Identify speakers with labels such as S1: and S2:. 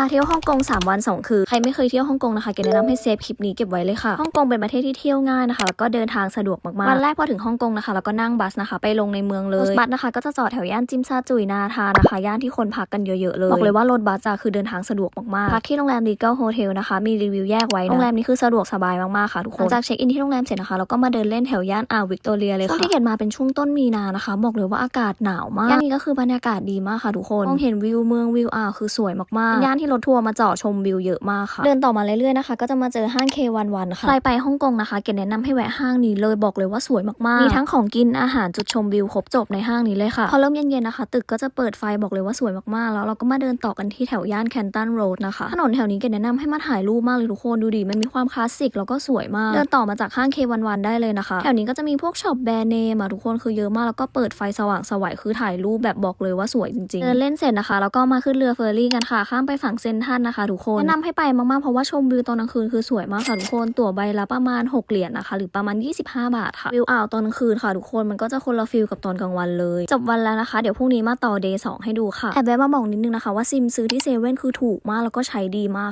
S1: พาเที่ยวฮ่องกง 3 วัน 2 คืน ใครไม่เคยเที่ยวฮ่องกงนะคะ เกดแนะนำให้เซฟคลิปนี้เก็บไว้เลยค่ะ ฮ่องกงเป็นประเทศที่เที่ยวง่ายนะคะ แล้วก็เดินทางสะดวกมากๆ วันแรกพอถึงฮ่องกงนะคะ แล้วก็นั่งบัสนะคะ ไปลงในเมืองเลยรถบัสนะคะก็จะจอดแถวย่านจิมซาจุยนาทานะคะ ย่านที่คนพักกันเยอะๆเลย บอกเลยว่ารถบัสจะคือเดินทางสะดวกมากๆ พักที่โรงแรมดีเกิลโฮเทลนะคะ มีรีวิวแยกไว้นะ โรงแรมนี้คือสะดวกสบายมากๆค่ะทุกคน หลังจากเช็คอินที่โรงแรมเสร็จนะคะ เราก็มาเดินเล่นแถวย่านอ่าววิกตอเรียเลยค่ะช่วงที่เกดมาเป็นช่วงต้นมีนานะคะ บอกเลยว่าอากาศหนาวมากย่านนี้ก็คือบรรยากาศดีมากค่ะทุกคนมองเห็นวิวเมืองวิวอ่าวคือสวยมากๆเป็นย่านที่รถทัวร์มาจอดชมวิวเยอะมากค่ะ เดินต่อมาเรื่อยๆนะคะ ก็จะมาเจอห้าง K11 ค่ะ ใครไปฮ่องกงนะคะ เกดแนะนำให้แวะห้างนี้เลยบอกเลยว่าสวยมากๆ มีทั้งของกินอาหารจุดชมวิวครบจบในห้างนี้เลยค่ะ พอเริ่มเย็นๆนะคะ ตึกก็จะเปิดไฟบอกเลยว่าสวยมากๆ แล้วเราก็มาเดินต่อกันที่แถวย่านแคนตันโรดนะคะ ถนนแถวนี้เกดแนะนำให้มาถ่ายรูปมากเลยทุกคนดูดิมันมีความคลาสสิกแล้วก็สวยมาก เดินต่อมาจากห้าง K11 ได้เลยนะคะ แถวนี้ก็จะมีพวกช็อปแบรนด์เนมอะทุกคนคือเยอะมากแล้วก็เปิดไฟสว่างสวยคือถ่ายรูปแบบบอกเลยว่าสวยจริงๆเดินเล่นเสร็จนะคะแล้วก็มาขึ้นเรือเฟอร์รี่กันค่ะข้ามไปฝั่งเซนทันนะคะทุกคนแนะนำให้ไปมากๆเพราะว่าชมวิวตอนกลางคืนคือสวยมากค่ะทุกคนตั๋วใบละประมาณ 6 เหรียญนะคะ หรือประมาณ 25 บาทค่ะวิวอ่าวตอนกลางคืนค่ะทุกคนมันก็จะคนละฟิลกับตอนกลางวันเลยจบวันแล้วนะคะเดี๋ยวพรุ่งนี้มาต่อเดย์สองให้ดูค่ะแอบแวะมาบอกนิดนึงนะคะว่าซิมซื้อที่เซเว่นคือถูกมากแล้วก็ใช้ดีมาก